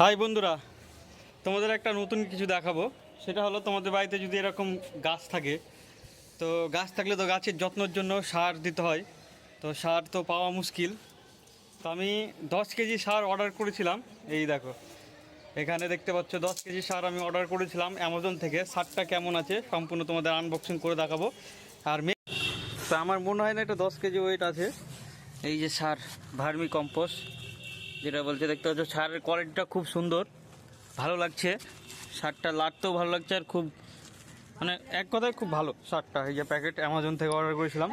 High বন্ধুরা, তোমাদের একটা নতুন কিছু দেখাবো। সেটা হলো তোমাদের বাড়িতে যদি এরকম গাছ থাকে, তো গাছ থাকলে তো গাছের যত্নের জন্য সার দিতে হয়। তো সার তো পাওয়া মুশকিল। তো আমি দশ কেজি সার অর্ডার করেছিলাম। এই দেখো, এখানে দেখতে পাচ্ছ দশ কেজি সার আমি অর্ডার করেছিলাম অ্যামাজন থেকে। সারটা কেমন আছে সম্পূর্ণ তোমাদের আনবক্সিং করে দেখাবো। আর মে তো আমার মনে হয় না এটা দশ কেজি ওয়েট আছে। এই যে সার, ভার্মি কম্পোস্ট। যেটা বলছে, দেখতে পাচ্ছ, সারের কোয়ালিটিটা খুব সুন্দর। ভালো লাগছে। শার্টটা লাটতেও ভালো লাগছে আর খুব মানে এক কথায় খুব ভালো শার্টটা এই যে প্যাকেট অ্যামাজন থেকে অর্ডার করেছিলাম,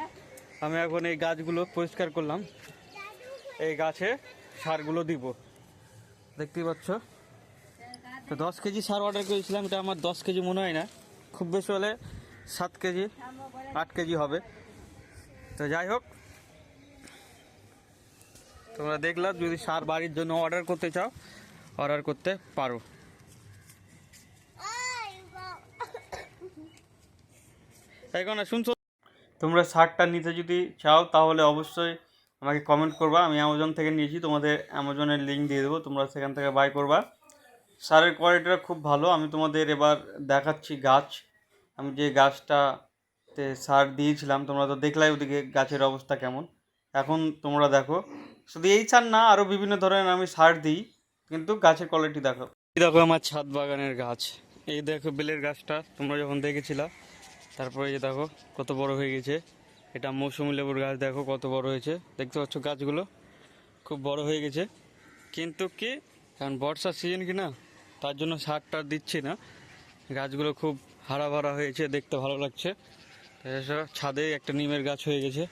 আমি এখন এই গাছগুলো পরিষ্কার করলাম। এই গাছে সারগুলো দিব। দেখতেই পাচ্ছ? তো দশ কেজি সার অর্ডার করেছিলাম, এটা আমার দশ কেজি মনে হয় না। খুব বেশি হলে সাত কেজি, আট কেজি হবে। তো যাই হোক তোমরা দেখলাম যদি সার বাড়ির জন্য অর্ডার করতে চাও অর্ডার করতে পারো। এখন শুনছো? তোমরা সারটা নিতে যদি চাও, তাহলে অবশ্যই আমাকে কমেন্ট করবা। আমি অ্যামাজন থেকে নিয়েছি, তোমাদের অ্যামাজনের লিঙ্ক দিয়ে দেবো। তোমরা সেখান থেকে বাই করবা। সারের কোয়ালিটিটা খুব ভালো। আমি তোমাদের এবার দেখাচ্ছি গাছ। আমি যে গাছটাতে সার দিয়েছিলাম, তোমরা তো দেখলাই ওদিকে গাছের অবস্থা কেমন। এখন তোমরা দেখো শুধু এই সার না আরও বিভিন্ন ধরনের আমি সার দিই, কিন্তু গাছের কোয়ালিটি দেখো। দেখো আমার ছাদ বাগানের গাছ। এই দেখো বেলের গাছটা, তোমরা যখন দেখেছিলা, তারপরে যে দেখো কত বড় হয়ে গেছে। এটা মৌসুমি লেবুর গাছ, দেখো কত বড় হয়েছে। দেখতে পাচ্ছ গাছগুলো খুব বড় হয়ে গেছে। কিন্তু কি কারণ বর্ষার সিজন কি না, তার জন্য সার টার দিচ্ছি না। গাছগুলো খুব হারা ভরা হয়েছে, দেখতে ভালো লাগছে। ছাদে একটা নিমের গাছ হয়ে গেছে।